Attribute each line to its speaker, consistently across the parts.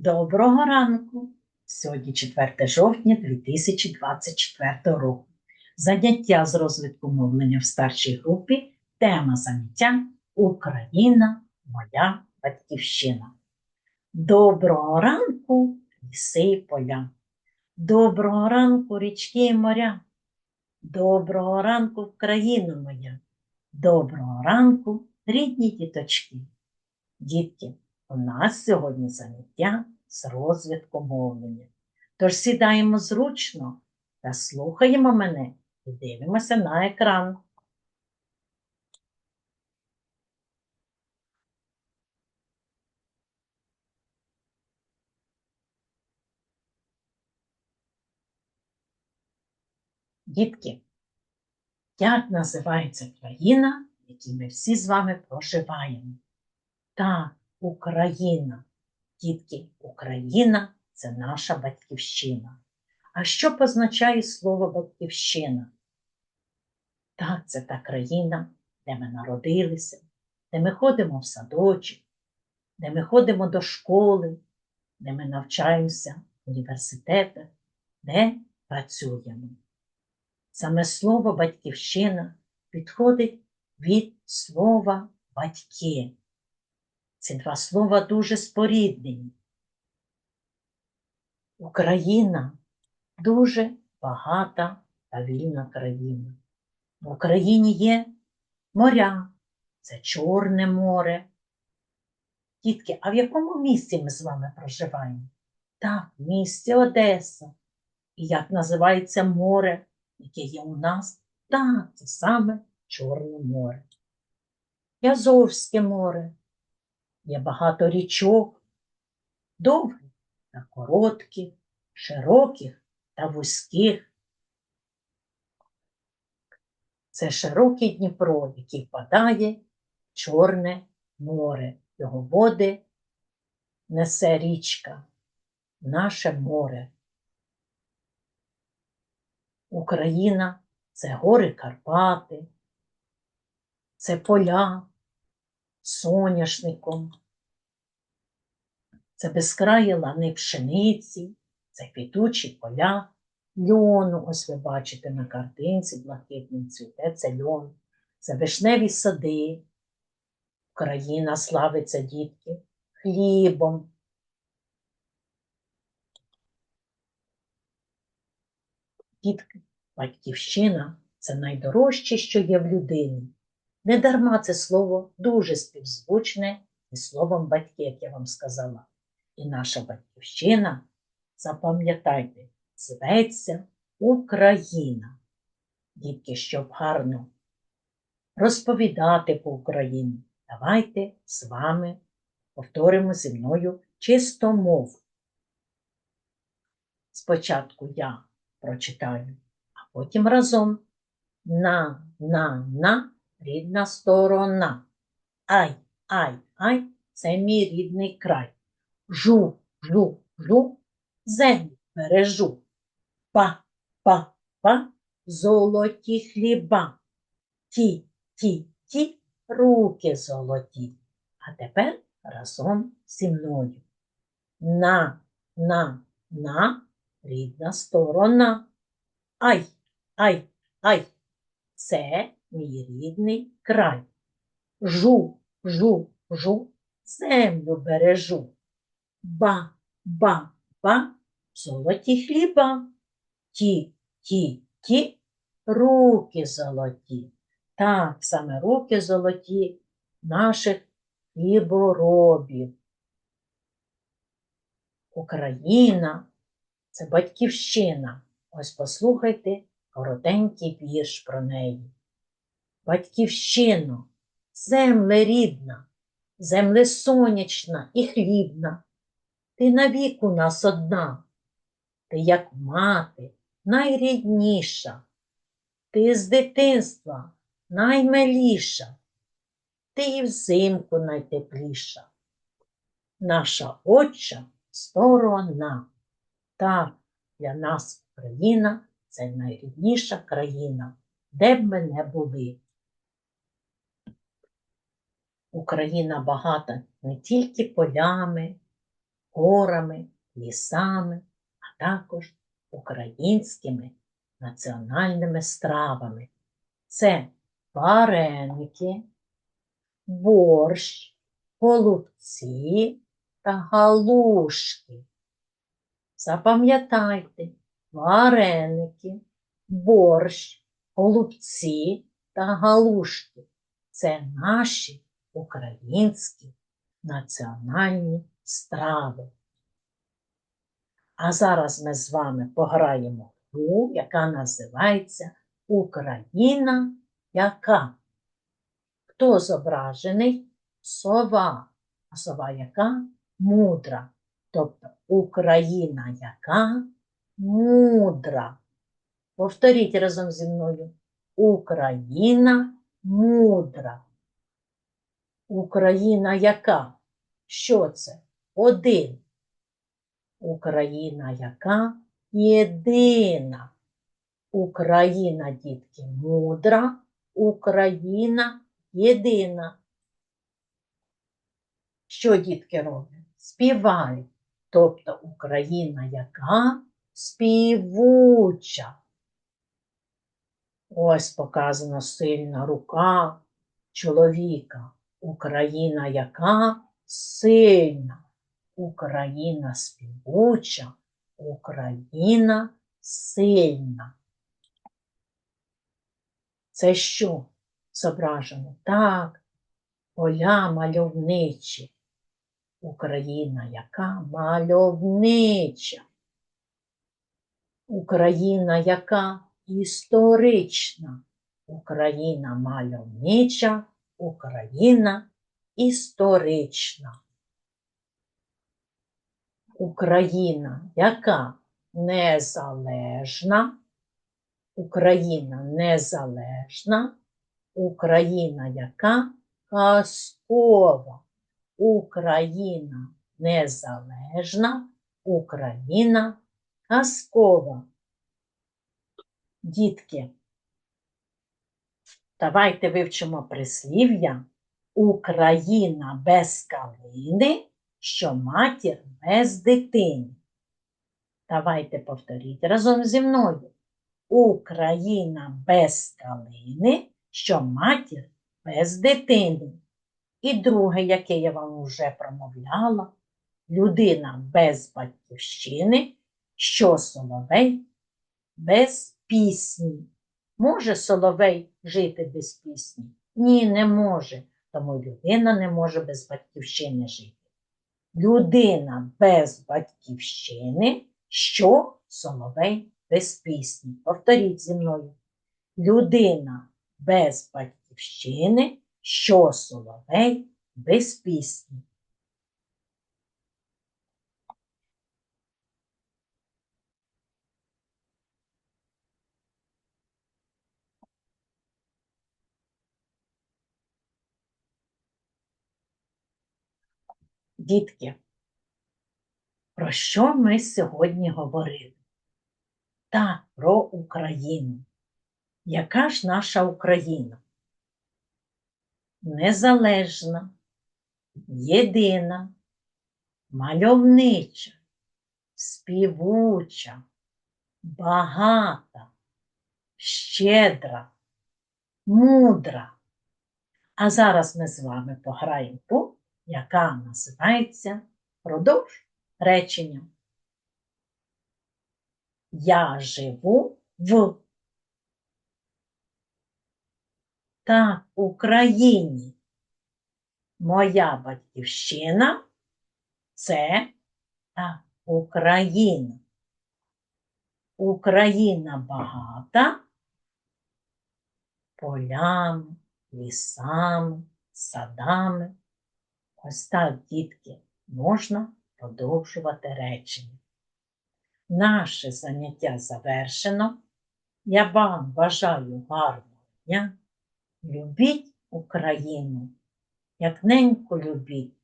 Speaker 1: Доброго ранку! Сьогодні 4 жовтня 2024 року. Заняття з розвитку мовлення в старшій групі. Тема заняття Україна, моя батьківщина. Доброго ранку, ліси і поля. Доброго ранку, річки і моря. Доброго ранку, країна моя. Доброго ранку, рідні діточки. Дітки, у нас сьогодні заняття з розвитку мовлення. Тож сідаємо зручно та слухаємо мене і дивимося на екран. Дітки, як називається країна, в якій ми всі з вами проживаємо? Так, Україна. Дітки, Україна це наша батьківщина. А що позначає слово батьківщина? Так, це та країна, де ми народилися, де ми ходимо в садочок, де ми ходимо до школи, де ми навчаємося в університетах, де працюємо. Саме слово батьківщина підходить від слова батьки. Ці два слова дуже споріднені. Україна дуже багата та вільна країна. В Україні є моря, це Чорне море. Дітки, а в якому місті ми з вами проживаємо? Так, в місті Одеса. І як називається море, яке є у нас? Так, це саме Чорне море. І Азовське море. Є багато річок, довгих та коротких, широких та вузьких. Це широкий Дніпро, який впадає в Чорне море. Його води несе річка, наше море. Україна це гори Карпати, це поля соняшником, це безкраї лани пшениці, це квітучі поля льону. Ось ви бачите на картинці блакитним цвіте, це льон, це вишневі сади. Україна славиться дітки хлібом. Дітки, батьківщина це найдорожче, що є в людині. Недарма це слово дуже співзвучне із словом батьки, як я вам сказала. І наша батьківщина, запам'ятайте, зветься Україна. Дітки, щоб гарно розповідати по Україні, давайте з вами повторимо зі мною чистомов. Спочатку я прочитаю, а потім разом на, на, на рідна сторона. Ай, ай, ай, це мій рідний край. Жу, жу, жу, землю бережу. Па, па, па, золоті хліба. Ті, ті, ті, руки золоті. А тепер разом зі мною. На, на, на, рідна сторона. Ай, ай, ай, це мій рідний край. Жу, жу, жу, землю бережу. Ба, ба, ба, золоті хліба. Ті, ті, ті, руки золоті. Так, саме руки золоті наших хліборобів. Україна це батьківщина. Ось послухайте коротенький вірш про неї. Батьківщино, земле рідна, земле сонячна і хлібна. Ти навік у нас одна, ти, як мати, найрідніша, ти з дитинства наймиліша, ти і взимку найтепліша. Наша отча сторона. Так, для нас Україна це найрідніша країна, де б ми не були. Україна багата не тільки полями, горами, лісами, а також українськими національними стравами. Це вареники, борщ, голубці та галушки. Запам'ятайте, вареники, борщ, голубці та галушки це наші українські національні страви. А зараз ми з вами пограємо гру, яка називається Україна яка? Хто зображений? Сова. А сова яка? Мудра. Тобто Україна яка? Мудра. Повторіть разом зі мною. Україна мудра. Україна яка? Що це? Один. Україна яка? Єдина. Україна, дітки, мудра, Україна єдина. Що дітки роблять? Співають. Тобто Україна яка? Співуча. Ось показана сильна рука чоловіка. Україна яка? Сильна. Україна співуча, Україна сильна. Це що зображено? Так, поля мальовничі. Україна яка мальовнича. Україна яка історична. Україна мальовнича, Україна історична. Україна яка незалежна, Україна незалежна, Україна яка казкова, Україна незалежна, Україна казкова. Дітки, давайте вивчимо прислів'я Україна без калини, що матір без дитини. Давайте повторіть разом зі мною. Україна без калини, що матір без дитини. І друге, яке я вам вже промовляла, людина без батьківщини, що соловей без пісні. Може соловей жити без пісні? Ні, не може. Тому людина не може без батьківщини жити. Людина без батьківщини, що соловей без пісні. Повторіть зі мною. Людина без батьківщини, що соловей без пісні. Дітки, про що ми сьогодні говорили? Так, про Україну. Яка ж наша Україна? Незалежна, єдина, мальовнича, співуча, багата, щедра, мудра. А зараз ми з вами пограємо ту, яка називається продовж речення. Я живу в та Україні. Моя батьківщина це та Україна. Україна багата полями, лісами, садами. Ось так, дітки, можна продовжувати речення. Наше заняття завершено. Я вам бажаю гарного дня. Любіть Україну, як неньку любіть,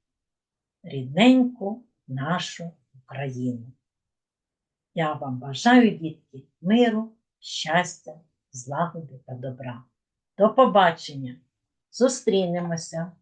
Speaker 1: рідненьку нашу Україну. Я вам бажаю, дітки, миру, щастя, злагоди та добра. До побачення! Зустрінемося!